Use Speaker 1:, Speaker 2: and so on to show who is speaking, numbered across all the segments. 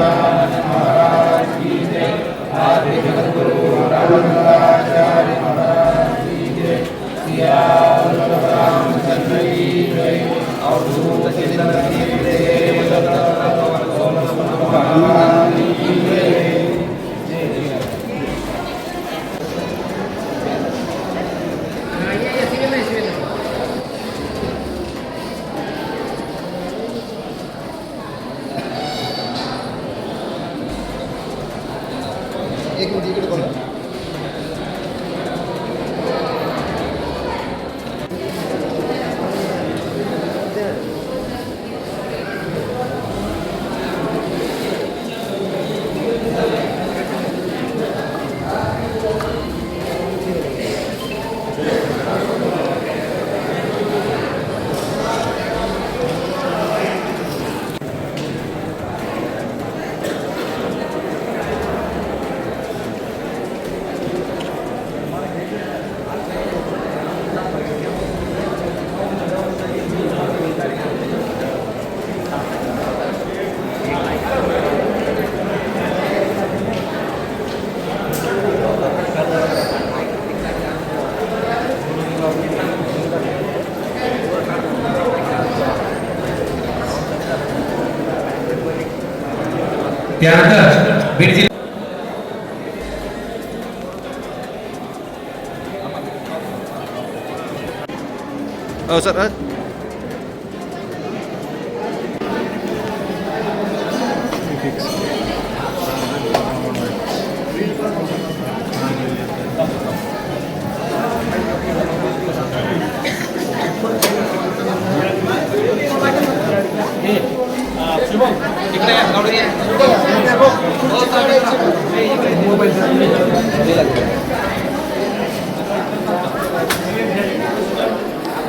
Speaker 1: Obrigado.
Speaker 2: एक minute इकडे बोला
Speaker 3: त्यानंतर बीड जिल्हा
Speaker 2: हो सर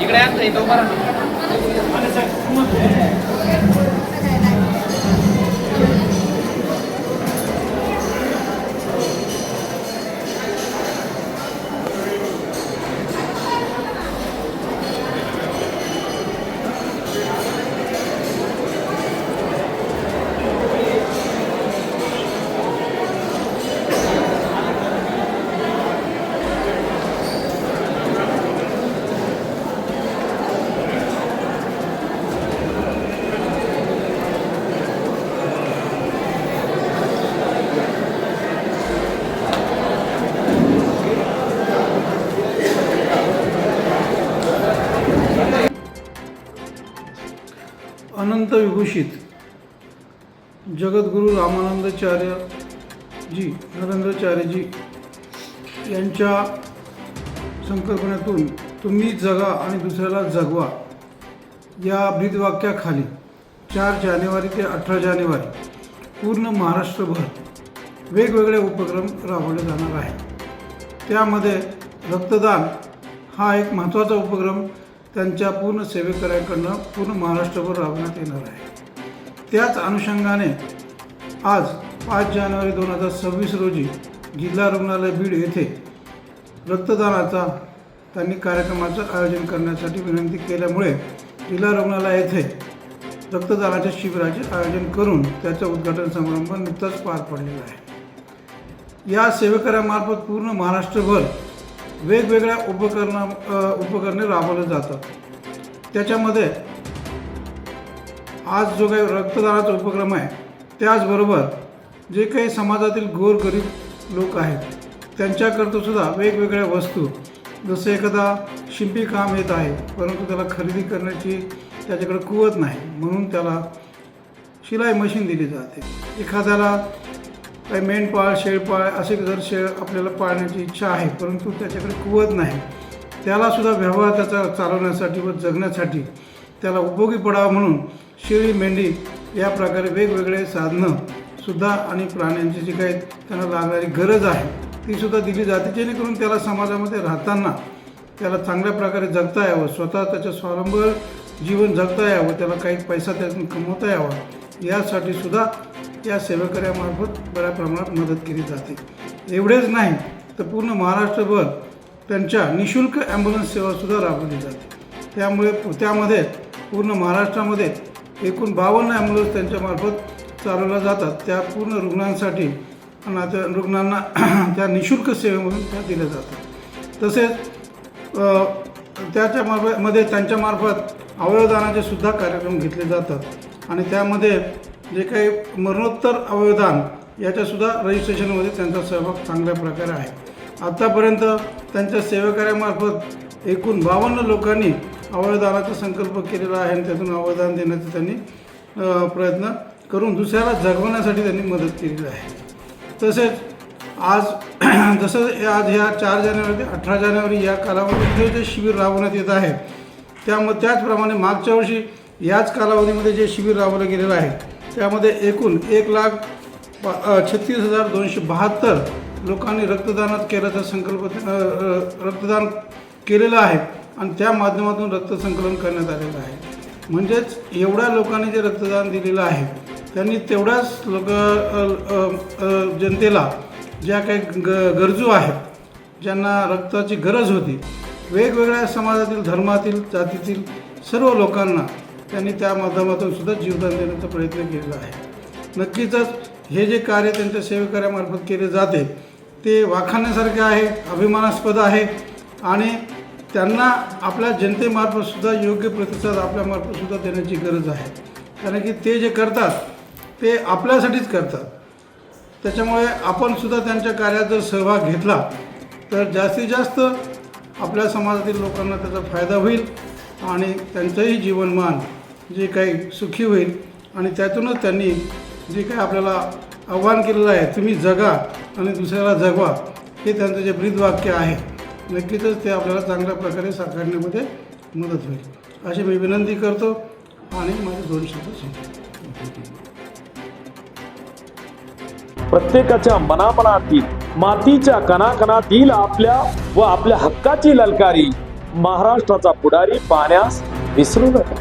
Speaker 3: इकडे या, इथं उभा
Speaker 4: जगद्गुरू रामानंदाचार्य जी नरेंद्राचार्यजी यांच्या संकल्पनेतून तुम्ही जगा आणि दुसऱ्याला जगवा या ब्रीदवाक्याखाली चार जानेवारी ते अठरा जानेवारी पूर्ण महाराष्ट्रभर वेगवेगळे उपक्रम राबवले जाणार आहेत. त्यामध्ये रक्तदान हा एक महत्त्वाचा उपक्रम त्यांच्या पूर्ण सेवेकऱ्यांकडनं पूर्ण महाराष्ट्रभर राबवण्यात येणार आहे. त्याच अनुषंगाने आज पाच जानेवारी दोन हजार सव्वीस रोजी जिल्हा रुग्णालय बीड येथे रक्तदानाचा त्यांनी कार्यक्रमाचं आयोजन करण्यासाठी विनंती केल्यामुळे जिल्हा रुग्णालय येथे रक्तदानाच्या शिबिराचे आयोजन करून त्याचा उद्घाटन समारंभ नुकताच पार पडलेला आहे. या सेवेकऱ्यामार्फत पूर्ण महाराष्ट्रभर वेगवेगळ्या उपकरणा उपकरणे राबवले जातात. त्याच्यामध्ये आज जो काही रक्तदानाचा उपक्रम आहे त्याचबरोबर जे काही समाजातील गोरगरीब लोक आहेत त्यांच्याकरता सुद्धा वेगवेगळ्या वस्तू जसं एखादा शिंपी काम येत आहे परंतु त्याला खरेदी करण्याची त्याच्याकडे कुवत नाही म्हणून त्याला शिलाई मशीन दिली जाते. एखाद्याला काही मेंढपाळ शेळपाळ असे जर शेळ आपल्याला पाळण्याची इच्छा आहे परंतु त्याच्याकडे कुवत नाही त्यालासुद्धा व्यवहार त्याचा चालवण्यासाठी व जगण्यासाठी त्याला उपयोगी पडावा म्हणून शेळी मेंढी या प्रकारे वेगवेगळे साधनं सुद्धा आणि प्राण्यांची जी काही त्यांना लागणारी गरज आहे ती सुद्धा दिली जाते जेणेकरून त्याला समाजामध्ये राहताना त्याला चांगल्या प्रकारे जगता यावं स्वतः त्याच्या स्वावलंबन जीवन जगता यावं त्याला काही पैसा त्यातून कमवता यावा यासाठी सुद्धा या सेवेकऱ्यामार्फत बऱ्या प्रमाणात मदत केली जाते. एवढेच नाही तर पूर्ण महाराष्ट्रभर त्यांच्या निशुल्क ॲम्ब्युलन्स सेवासुद्धा राबवली जाते. त्यामुळे त्यामध्ये पूर्ण महाराष्ट्रामध्ये एकूण बावन्न ॲम्ब्युलन्स त्यांच्यामार्फत चालवल्या जातात. त्या पूर्ण रुग्णांसाठी ना त्या रुग्णांना त्या निशुल्क सेवेमधून त्या दिल्या जातात. तसेच अ, त्याच्या मार्फत मध्ये त्यांच्यामार्फत अवयवदानाचे सुद्धा कार्यक्रम घेतले जातात. आणि त्यामध्ये जे काही मरणोत्तर अवयवदान याच्यासुद्धा रजिस्ट्रेशनमध्ये त्यांचा सहभाग चांगल्या प्रकारे आहे. आत्तापर्यंत त्यांच्या सेवाकार्यामार्फत एकूण बावन्न लोकांनी अवयवदानाचा संकल्प केलेला आहे आणि त्यातून अवयवदान देण्याचा त्यांनी प्रयत्न करून दुसऱ्याला जगवण्यासाठी त्यांनी मदत केलेली आहे. तसेच आज जसं आज ह्या चार जानेवारी ते अठरा जानेवारी या कालावधीमध्ये जे शिबिर राबवण्यात येत आहे त्यामध्ये त्याचप्रमाणे मागच्या वर्षी याच कालावधीमध्ये जे शिबिर राबवलं गेलेलं आहे त्यामध्ये एकूण एक लाख छत्तीस हजार दोनशे बहात्तर लोकांनी रक्तदानात केल्याचा संकल्प रक्तदान केलेलं आहे आणि त्या माध्यमातून रक्तसंकलन करण्यात आलेलं आहे. म्हणजेच एवढ्या लोकांनी जे रक्तदान दिलेलं आहे त्यांनी तेवढ्याच लोक जनतेला ज्या काही ग गरजू आहेत ज्यांना रक्ताची गरज होती वेगवेगळ्या समाजातील धर्मातील जातीतील सर्व लोकांना त्यांनी त्या माध्यमातून सुद्धा जीवदान देण्याचा प्रयत्न केलेला आहे. नक्कीचच हे जे कार्य त्यांच्या सेवेकऱ्यामार्फत केले जाते ते वाखाण्यासारखे आहे अभिमानास्पद आहे आणि त्यांना आपल्या जनतेमार्फत सुद्धा योग्य प्रतिसाद आपल्यामार्फत सुद्धा देण्याची गरज आहे. कारण की ते जे करतात ते आपल्यासाठीच करतात. त्याच्यामुळे आपण सुद्धा त्यांच्या कार्यात जर सहभाग घेतला तर जास्तीत जास्त आपल्या समाजातील लोकांना त्याचा फायदा होईल आणि त्यांचंही जीवनमान जे काही सुखी होईल आणि त्यातूनच त्यांनी जे काही आपल्याला आव्हान केलेलं आहे तुम्ही जगा आणि दुसऱ्याला जगवा हे त्यांचं जे ब्रीदवाक्य आहे नक्कीच ते आपल्याला चांगल्या प्रकारे साकारण्यामध्ये मदत होईल. अशी मी विनंती करतो आणि माझे दोन शब्द
Speaker 1: प्रत्येकाच्या मनामनातील मातीच्या कणाकणातील आपल्या व आपल्या हक्काची ललकारी महाराष्ट्राचा पुढारी पाहण्यास विसरू नका.